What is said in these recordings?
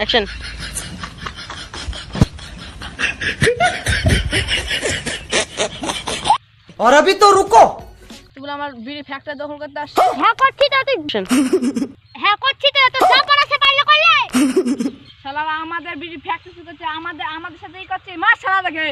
action और अभी तो रुको তুই বলে আমার বিড়ি ফ্যাক্টরি দখল করতে আসছিস হ্যাঁ করছি তো তুই হ্যাঁ করছি তো তো সব পড়াছে পারলে করলে শালারা আমাদের বিড়ি ফ্যাক্টরি চুরি করছে আমাদের আমাদের সাথেই করছে মার শালা দেখে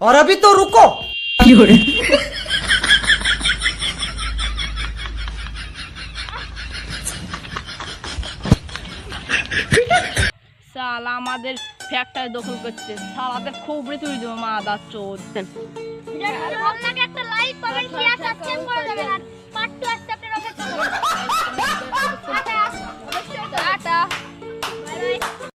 और अभी तो रुको শালা আমাদের ফ্যাক্টরি দখল করছে শালাদের খুব তুই দেবো মা দাঁত চোদ আপনাকে একটা লাইক কমেন্ট শেয়ার সাবস্ক্রাইব করে দেবেন